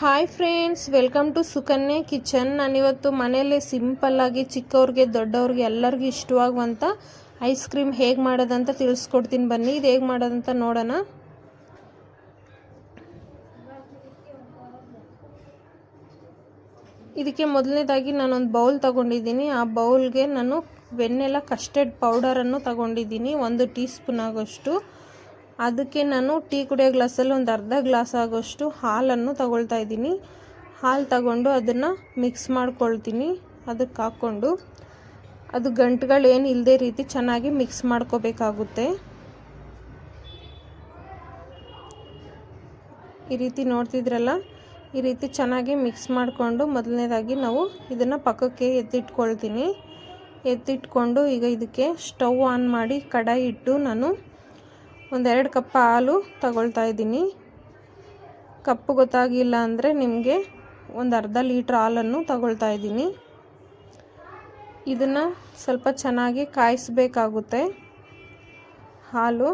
Hi friends welcome to Sukanya kitchen ನಾನಿವತ್ತು ಮನೆಯಲ್ಲೇ ಸಿಂಪಲ್ಲಾಗಿ ಚಿಕ್ಕವ್ರಿಗೆ, ದೊಡ್ಡವ್ರಿಗೆ ಎಲ್ಲರಿಗೂ ಇಷ್ಟವಾಗುವಂಥ ಐಸ್ ಕ್ರೀಮ್ ಹೇಗೆ ಮಾಡೋದಂತ ತಿಳಿಸ್ಕೊಡ್ತೀನಿ ಬನ್ನಿ. ಇದು ಹೇಗೆ ಮಾಡೋದಂತ ನೋಡೋಣ. ಇದಕ್ಕೆ ಮೊದಲನೇದಾಗಿ ನಾನೊಂದು ಬೌಲ್ ತಗೊಂಡಿದ್ದೀನಿ. ಆ ಬೌಲ್ಗೆ ನಾನು ವೆನ್ನೆಲ್ಲ ಕಸ್ಟರ್ಡ್ ಪೌಡರನ್ನು ತಗೊಂಡಿದ್ದೀನಿ. ಒಂದು ಟೀ ಸ್ಪೂನ್ ಆಗೋಷ್ಟು. ಅದಕ್ಕೆ ನಾನು ಟೀ ಕುಡಿಯೋ ಗ್ಲಾಸಲ್ಲಿ ಒಂದು ಅರ್ಧ ಗ್ಲಾಸ್ ಆಗೋಷ್ಟು ಹಾಲನ್ನು ತಗೊಳ್ತಾ ಇದ್ದೀನಿ. ಹಾಲು ತಗೊಂಡು ಅದನ್ನು ಮಿಕ್ಸ್ ಮಾಡ್ಕೊಳ್ತೀನಿ. ಅದಕ್ಕೆ ಹಾಕ್ಕೊಂಡು ಅದು ಗಂಟುಗಳು ಏನು ಇಲ್ಲದೆ ರೀತಿ ಚೆನ್ನಾಗಿ ಮಿಕ್ಸ್ ಮಾಡ್ಕೋಬೇಕಾಗುತ್ತೆ. ಈ ರೀತಿ ನೋಡ್ತಿದ್ರಲ್ಲ? ಈ ರೀತಿ ಚೆನ್ನಾಗಿ ಮಿಕ್ಸ್ ಮಾಡಿಕೊಂಡು ಮೊದಲನೇದಾಗಿ ನಾವು ಇದನ್ನು ಪಕ್ಕಕ್ಕೆ ಎತ್ತಿಟ್ಕೊಳ್ತೀನಿ. ಎತ್ತಿಟ್ಕೊಂಡು ಈಗ ಇದಕ್ಕೆ ಸ್ಟವ್ ಆನ್ ಮಾಡಿ ಕಡಾಯಿ ಇಟ್ಟು ನಾನು ಒಂದೆರಡು ಕಪ್ ಹಾಲು ತಗೊಳ್ತಾ ಇದ್ದೀನಿ. ಕಪ್ಪು ಗೊತ್ತಾಗಿಲ್ಲ ಅಂದರೆ ನಿಮಗೆ ಒಂದು ಅರ್ಧ ಲೀಟ್ರ್ ಹಾಲನ್ನು ತಗೊಳ್ತಾ ಇದ್ದೀನಿ. ಇದನ್ನು ಸ್ವಲ್ಪ ಚೆನ್ನಾಗಿ ಕಾಯಿಸಬೇಕಾಗುತ್ತೆ. ಹಾಲು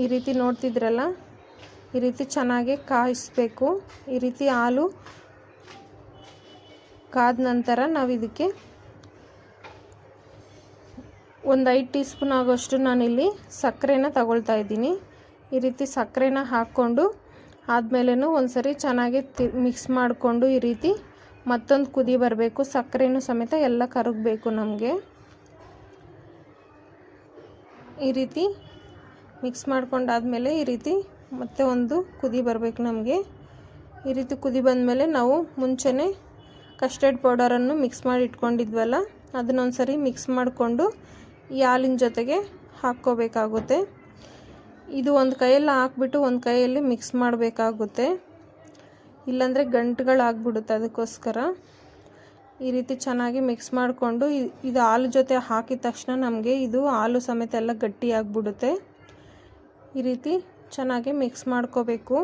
ಈ ರೀತಿ ನೋಡ್ತಿದ್ರಲ್ಲ? ಈ ರೀತಿ ಚೆನ್ನಾಗಿ ಕಾಯಿಸ್ಬೇಕು. ಈ ರೀತಿ ಹಾಲು ಕಾದ ನಂತರ ನಾವು ಇದಕ್ಕೆ ಒಂದು ಐದು ಟೀ ಸ್ಪೂನ್ ಆಗೋಷ್ಟು ನಾನಿಲ್ಲಿ ಸಕ್ಕರೆನ ತಗೊಳ್ತಾ ಇದ್ದೀನಿ. ಈ ರೀತಿ ಸಕ್ಕರೆನ ಹಾಕ್ಕೊಂಡು ಆದಮೇಲೆ ಒಂದು ಸರಿ ಚೆನ್ನಾಗಿ ತಿ ಮಿಕ್ಸ್ ಮಾಡಿಕೊಂಡು ಈ ರೀತಿ ಮತ್ತೊಂದು ಕುದಿ ಬರಬೇಕು. ಸಕ್ಕರೆನೂ ಸಮೇತ ಎಲ್ಲ ಕರಗಬೇಕು ನಮಗೆ. ಈ ರೀತಿ ಮಿಕ್ಸ್ ಮಾಡ್ಕೊಂಡಾದಮೇಲೆ ಈ ರೀತಿ ಮತ್ತೆ ಒಂದು ಕುದಿ ಬರಬೇಕು ನಮಗೆ. ಈ ರೀತಿ ಕುದಿ ಬಂದಮೇಲೆ ನಾವು ಮುಂಚೆನೆ ಕಸ್ಟರ್ಡ್ ಪೌಡರನ್ನು ಮಿಕ್ಸ್ ಮಾಡಿ ಇಟ್ಕೊಂಡಿದ್ವಲ್ಲ ಅದನ್ನೊಂದು ಸರಿ ಮಿಕ್ಸ್ ಮಾಡಿಕೊಂಡು ಈ ಹಾಲಿನ ಜೊತೆಗೆ ಹಾಕ್ಕೋಬೇಕಾಗುತ್ತೆ. ಇದು ಒಂದು ಕೈಯಲ್ಲಿ ಹಾಕ್ಬಿಟ್ಟು ಒಂದು ಕೈಯಲ್ಲಿ ಮಿಕ್ಸ್ ಮಾಡಬೇಕಾಗುತ್ತೆ. ಇಲ್ಲಾಂದರೆ ಗಂಟುಗಳಾಗ್ಬಿಡುತ್ತೆ ಅದಕ್ಕೋಸ್ಕರ. ಈ ರೀತಿ ಚೆನ್ನಾಗಿ ಮಿಕ್ಸ್ ಮಾಡಿಕೊಂಡು ಇದು ಹಾಲು ಜೊತೆ ಹಾಕಿದ ತಕ್ಷಣ ನಮಗೆ ಇದು ಹಾಲು ಸಮೇತ ಎಲ್ಲ ಗಟ್ಟಿಯಾಗ್ಬಿಡುತ್ತೆ. ಈ ರೀತಿ ಚೆನ್ನಾಗಿ ಮಿಕ್ಸ್ ಮಾಡ್ಕೋಬೇಕು.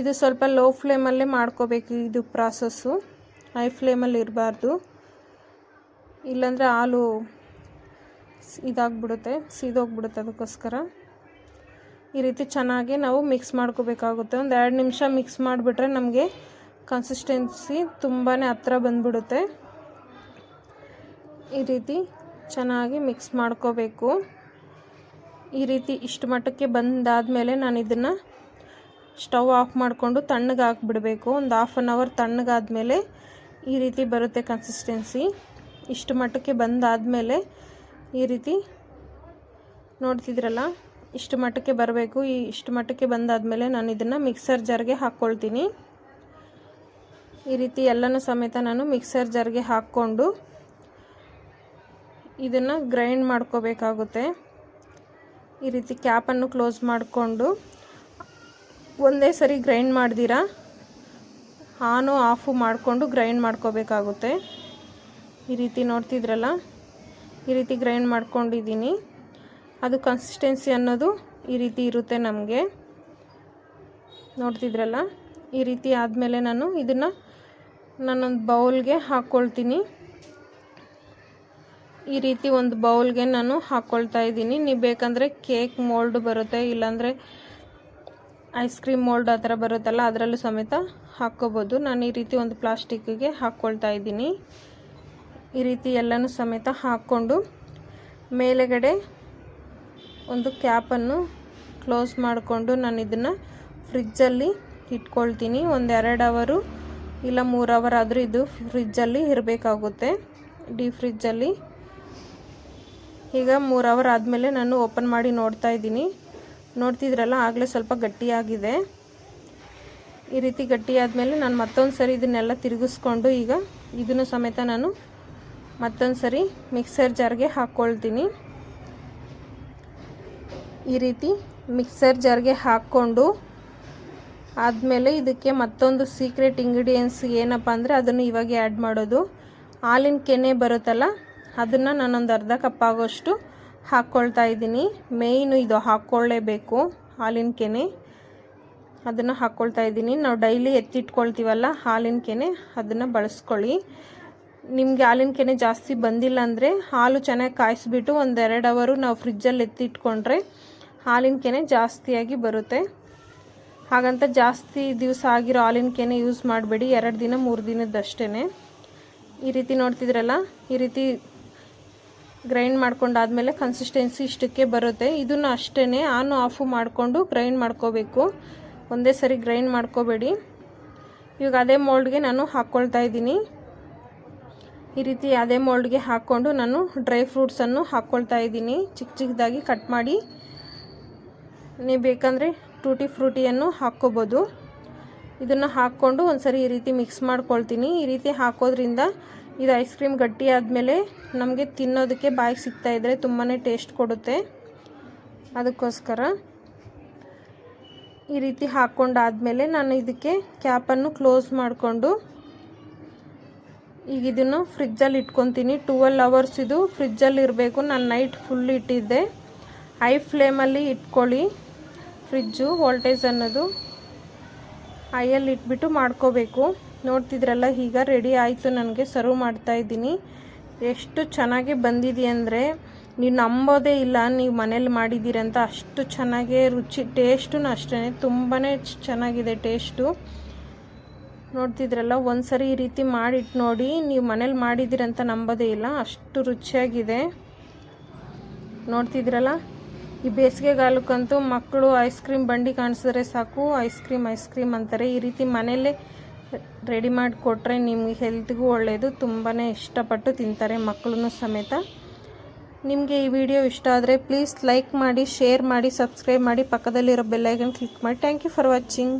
ಇದು ಸ್ವಲ್ಪ ಲೋ ಫ್ಲೇಮಲ್ಲೇ ಮಾಡ್ಕೋಬೇಕು ಇದು ಪ್ರಾಸೆಸ್ಸು ಹೈ ಫ್ಲೇಮಲ್ಲಿ ಇರಬಾರ್ದು. ಇಲ್ಲಾಂದರೆ ಹಾಲು ಇದಾಗ್ಬಿಡುತ್ತೆ, ಸೀದೋಗ್ಬಿಡುತ್ತೆ ಅದಕ್ಕೋಸ್ಕರ. ಈ ರೀತಿ ಚೆನ್ನಾಗಿ ನಾವು ಮಿಕ್ಸ್ ಮಾಡ್ಕೋಬೇಕಾಗುತ್ತೆ. ಒಂದು ಎರಡು ನಿಮಿಷ ಮಿಕ್ಸ್ ಮಾಡಿಬಿಟ್ರೆ ನಮಗೆ ಕನ್ಸಿಸ್ಟೆನ್ಸಿ ತುಂಬಾ ಹತ್ರ ಬಂದ್ಬಿಡುತ್ತೆ. ಈ ರೀತಿ ಚೆನ್ನಾಗಿ ಮಿಕ್ಸ್ ಮಾಡ್ಕೋಬೇಕು. ಈ ರೀತಿ ಇಷ್ಟು ಮಟ್ಟಕ್ಕೆ ಬಂದಾದಮೇಲೆ ನಾನು ಇದನ್ನು ಸ್ಟವ್ ಆಫ್ ಮಾಡಿಕೊಂಡು ತಣ್ಣಗೆ ಹಾಕ್ಬಿಡಬೇಕು. ಒಂದು ಹಾಫ್ ಆನ್ ಅವರ್ ತಣ್ಣಗಾದಮೇಲೆ ಈ ರೀತಿ ಬರುತ್ತೆ ಕನ್ಸಿಸ್ಟೆನ್ಸಿ ಇಷ್ಟು ಮಟ್ಟಕ್ಕೆ ಬಂದಾದಮೇಲೆ ಈ ರೀತಿ ನೋಡ್ತಿದ್ರಲ್ಲ? ಇಷ್ಟು ಮಟ್ಟಕ್ಕೆ ಬರಬೇಕು. ಈ ಇಷ್ಟು ಮಟ್ಟಕ್ಕೆ ಬಂದಾದಮೇಲೆ ನಾನು ಇದನ್ನು ಮಿಕ್ಸರ್ ಜಾರ್ಗೆ ಹಾಕ್ಕೊಳ್ತೀನಿ ಈ ರೀತಿ ಎಲ್ಲನೂ ಸಮೇತ ನಾನು ಮಿಕ್ಸರ್ ಜಾರ್ಗೆ ಹಾಕ್ಕೊಂಡು ಇದನ್ನು ಗ್ರೈಂಡ್ ಮಾಡ್ಕೋಬೇಕಾಗುತ್ತೆ. ಈ ರೀತಿ ಕ್ಯಾಪನ್ನು ಕ್ಲೋಸ್ ಮಾಡಿಕೊಂಡು ಒಂದೇ ಸರಿ ಗ್ರೈಂಡ್ ಮಾಡ್ದಿರಾ? ಆನು ಆಫು ಮಾಡಿಕೊಂಡು ಗ್ರೈಂಡ್ ಮಾಡ್ಕೋಬೇಕಾಗುತ್ತೆ. ಈ ರೀತಿ ನೋಡ್ತಿದ್ರಲ್ಲ? ಈ ರೀತಿ ಗ್ರೈಂಡ್ ಮಾಡ್ಕೊಂಡಿದ್ದೀನಿ. ಅದು ಕನ್ಸಿಸ್ಟೆನ್ಸಿ ಅನ್ನೋದು ಈ ರೀತಿ ಇರುತ್ತೆ ನಮಗೆ. ನೋಡ್ತಿದ್ರಲ್ಲ? ಈ ರೀತಿ ಆದಮೇಲೆ ನಾನು ಇದನ್ನು ನಾನೊಂದು ಬೌಲ್ಗೆ ಹಾಕ್ಕೊಳ್ತೀನಿ ಈ ರೀತಿ ಒಂದು ಬೌಲ್ಗೆ ನಾನು ಹಾಕ್ಕೊಳ್ತಾ ಇದ್ದೀನಿ. ನೀವು ಬೇಕಂದರೆ ಕೇಕ್ ಮೋಲ್ಡ್ ಬರುತ್ತೆ, ಇಲ್ಲಾಂದರೆ ಐಸ್ ಕ್ರೀಮ್ ಮೋಲ್ಡ್ ಆ ಥರ ಬರುತ್ತಲ್ಲ, ಅದರಲ್ಲೂ ಸಮೇತ ಹಾಕ್ಕೋಬೋದು. ನಾನು ಈ ರೀತಿ ಒಂದು ಪ್ಲಾಸ್ಟಿಕ್ಗೆ ಹಾಕ್ಕೊಳ್ತಾ ಇದ್ದೀನಿ. ಈ ರೀತಿ ಎಲ್ಲನೂ ಸಮೇತ ಹಾಕ್ಕೊಂಡು ಮೇಲೆಗಡೆ ಒಂದು ಕ್ಯಾಪನ್ನು ಕ್ಲೋಸ್ ಮಾಡಿಕೊಂಡು ನಾನು ಇದನ್ನು ಫ್ರಿಜ್ಜಲ್ಲಿ ಇಟ್ಕೊಳ್ತೀನಿ. ಒಂದು ಎರಡು ಅವರು ಇಲ್ಲ ಮೂರು ಅವರ್ ಆದರೂ ಇದು ಫ್ರಿಜ್ಜಲ್ಲಿ ಇರಬೇಕಾಗುತ್ತೆ. ಡಿ ಫ್ರಿಜ್ಜಲ್ಲಿ. ಈಗ ಮೂರು ಅವರ್ ಆದಮೇಲೆ ನಾನು ಓಪನ್ ಮಾಡಿ ನೋಡ್ತಾ ಇದ್ದೀನಿ. ನೋಡ್ತಿದ್ರಲ್ಲ, ಆಗಲೇ ಸ್ವಲ್ಪ ಗಟ್ಟಿಯಾಗಿದೆ. ಈ ರೀತಿ ಗಟ್ಟಿಯಾದ ಮೇಲೆ ನಾನು ಮತ್ತೊಂದು ಸರಿ ಇದನ್ನೆಲ್ಲ ತಿರುಗಿಸ್ಕೊಂಡು ಈಗ ಇದನ್ನು ಸಮೇತ ನಾನು ಮತ್ತೊಂದು ಸರಿ ಮಿಕ್ಸರ್ ಜಾರ್ಗೆ ಹಾಕ್ಕೊಳ್ತೀನಿ ಈ ರೀತಿ ಮಿಕ್ಸರ್ ಜಾರ್ಗೆ ಹಾಕ್ಕೊಂಡು ಆದಮೇಲೆ ಇದಕ್ಕೆ ಮತ್ತೊಂದು ಸೀಕ್ರೆಟ್ ಇಂಗ್ರೀಡಿಯೆಂಟ್ಸ್ ಏನಪ್ಪ ಅಂದರೆ ಅದನ್ನು ಇವಾಗ ಆ್ಯಡ್ ಮಾಡೋದು. ಹಾಲಿನ ಕೆನೆ ಬರುತ್ತಲ್ಲ, ಅದನ್ನು ನಾನೊಂದು ಅರ್ಧ ಕಪ್ ಆಗೋಷ್ಟು ಹಾಕ್ಕೊಳ್ತಾ ಇದ್ದೀನಿ. ಮೇಯ್ನು ಇದು ಹಾಕ್ಕೊಳ್ಳೇಬೇಕು ಹಾಲಿನ ಕೆನೆ. ಅದನ್ನು ಹಾಕ್ಕೊಳ್ತಾ ಇದ್ದೀನಿ. ನಾವು ಡೈಲಿ ಎತ್ತಿಟ್ಕೊಳ್ತೀವಲ್ಲ ಹಾಲಿನ ಕೆನೆ, ಅದನ್ನು ಬಳಸ್ಕೊಳ್ಳಿ. ನಿಮಗೆ ಹಾಲಿನ ಕೆನೆ ಜಾಸ್ತಿ ಬಂದಿಲ್ಲ ಅಂದರೆ ಹಾಲು ಚೆನ್ನಾಗಿ ಕಾಯಿಸ್ಬಿಟ್ಟು ಒಂದೆರಡು ಅವರು ನಾವು ಫ್ರಿಜ್ಜಲ್ಲಿ ಎತ್ತಿಟ್ಕೊಂಡ್ರೆ ಹಾಲಿನ ಕೆನೆ ಜಾಸ್ತಿಯಾಗಿ ಬರುತ್ತೆ. ಹಾಗಂತ ಜಾಸ್ತಿ ದಿವಸ ಆಗಿರೋ ಹಾಲಿನ ಕೆನೆ ಯೂಸ್ ಮಾಡಬೇಡಿ. ಎರಡು ದಿನ, ಮೂರು ದಿನದಷ್ಟೇ ಈ ರೀತಿ ನೋಡ್ತಿದ್ರಲ್ಲ? ಈ ರೀತಿ ಗ್ರೈಂಡ್ ಮಾಡ್ಕೊಂಡಾದಮೇಲೆ ಕನ್ಸಿಸ್ಟೆನ್ಸಿ ಇಷ್ಟಕ್ಕೆ ಬರುತ್ತೆ. ಇದನ್ನು ಅಷ್ಟೇ ಆನು ಆಫು ಮಾಡಿಕೊಂಡು ಗ್ರೈಂಡ್ ಮಾಡ್ಕೋಬೇಕು. ಒಂದೇ ಸರಿ ಗ್ರೈಂಡ್ ಮಾಡ್ಕೋಬೇಡಿ. ಇವಾಗ ಅದೇ ಮೋಲ್ಡ್ಗೆ ನಾನು ಹಾಕ್ಕೊಳ್ತಾ ಇದ್ದೀನಿ. ಈ ರೀತಿ ಅದೇ ಮೋಲ್ಡ್ಗೆ ಹಾಕ್ಕೊಂಡು ನಾನು ಡ್ರೈ ಫ್ರೂಟ್ಸನ್ನು ಹಾಕ್ಕೊಳ್ತಾ ಇದ್ದೀನಿ. ಚಿಕ್ಕ ಚಿಕ್ಕದಾಗಿ ಕಟ್ ಮಾಡಿ. ನೀವು ಬೇಕಂದರೆ ಟೂಟಿ ಫ್ರೂಟಿಯನ್ನು ಹಾಕ್ಕೋಬೋದು. ಇದನ್ನು ಹಾಕ್ಕೊಂಡು ಒಂದ್ಸರಿ ಈ ರೀತಿ ಮಿಕ್ಸ್ ಮಾಡ್ಕೊಳ್ತೀನಿ. ಈ ರೀತಿ ಹಾಕೋದ್ರಿಂದ ಇದು ಐಸ್ ಕ್ರೀಮ್ ಗಟ್ಟಿ ಆದಮೇಲೆ ನಮಗೆ ತಿನ್ನೋದಕ್ಕೆ ಬಾಯಿಗೆ ಸಿಗ್ತಾಯಿದ್ರೆ ತುಂಬಾ ಟೇಸ್ಟ್ ಕೊಡುತ್ತೆ. ಅದಕ್ಕೋಸ್ಕರ ಈ ರೀತಿ ಹಾಕ್ಕೊಂಡಾದಮೇಲೆ ನಾನು ಇದಕ್ಕೆ ಕ್ಯಾಪನ್ನು ಕ್ಲೋಸ್ ಮಾಡಿಕೊಂಡು ಈಗ ಇದನ್ನು ಫ್ರಿಜ್ಜಲ್ಲಿ ಇಟ್ಕೊತೀನಿ. ಟುವೆಲ್ ಅವರ್ಸ್ ಇದು. ಫ್ರಿಜ್ಜಲ್ಲಿ ಇರಬೇಕು. ನಾನು ನೈಟ್ ಫುಲ್ ಇಟ್ಟಿದ್ದೆ. ಹೈ ಫ್ಲೇಮಲ್ಲಿ ಇಟ್ಕೊಳ್ಳಿ. ಫ್ರಿಜ್ಜು ವೋಲ್ಟೇಜ್ ಅನ್ನೋದು ಹೈಯಲ್ಲಿ ಇಟ್ಬಿಟ್ಟು ಮಾಡ್ಕೋಬೇಕು. ನೋಡ್ತಿದ್ರಲ್ಲ, ಈಗ ರೆಡಿ ಆಯಿತು ನನಗೆ. ಸರ್ವ್ ಮಾಡ್ತಾ ಇದ್ದೀನಿ. ಎಷ್ಟು ಚೆನ್ನಾಗಿ ಬಂದಿದೆ ಅಂದರೆ ನೀವು ನಂಬೋದೇ ಇಲ್ಲ. ನೀವು ಮನೇಲಿ ಮಾಡಿದ್ದೀರಂತ ಅಷ್ಟು ಚೆನ್ನಾಗೇ ರುಚಿ ಟೇಸ್ಟು ಅಷ್ಟೇ ತುಂಬಾ ಚೆನ್ನಾಗಿದೆ ಟೇಸ್ಟು ನೋಡ್ತಿದ್ರಲ್ಲ, ಒಂದ್ಸರಿ ಈ ರೀತಿ ಮಾಡಿಟ್ಟು ನೋಡಿ, ನೀವು ಮನೇಲಿ ಮಾಡಿದ್ದೀರಂತ ನಂಬೋದೇ ಇಲ್ಲ, ಅಷ್ಟು ರುಚಿಯಾಗಿದೆ. ನೋಡ್ತಿದ್ರಲ್ಲ, ಈ ಬೇಸಿಗೆಗಾಲಕ್ಕಂತೂ ಮಕ್ಕಳು ಐಸ್ ಕ್ರೀಮ್ ಬಂಡಿ ಕಾಣಿಸಿದ್ರೆ ಸಾಕು, ಐಸ್ ಕ್ರೀಮ್ ಐಸ್ ಕ್ರೀಮ್ ಅಂತಾರೆ. ಈ ರೀತಿ ಮನೆಯಲ್ಲೇ ರೆಡಿ ಮಾಡಿ ಕೊಟ್ಟರೆ ನಿಮಗೆ ಹೆಲ್ತ್ಗೂ ಒಳ್ಳೆಯದು ತುಂಬಾ ಇಷ್ಟಪಟ್ಟು ತಿಂತಾರೆ ಮಕ್ಕಳೂ ಸಮೇತ. ನಿಮಗೆ ಈ ವಿಡಿಯೋ ಇಷ್ಟ ಆದರೆ ಪ್ಲೀಸ್ ಲೈಕ್ ಮಾಡಿ, ಶೇರ್ ಮಾಡಿ, ಸಬ್ಸ್ಕ್ರೈಬ್ ಮಾಡಿ, ಪಕ್ಕದಲ್ಲಿರೋ ಬೆಲ್ಲೈಕನ್ ಕ್ಲಿಕ್ ಮಾಡಿ. Thank you for watching.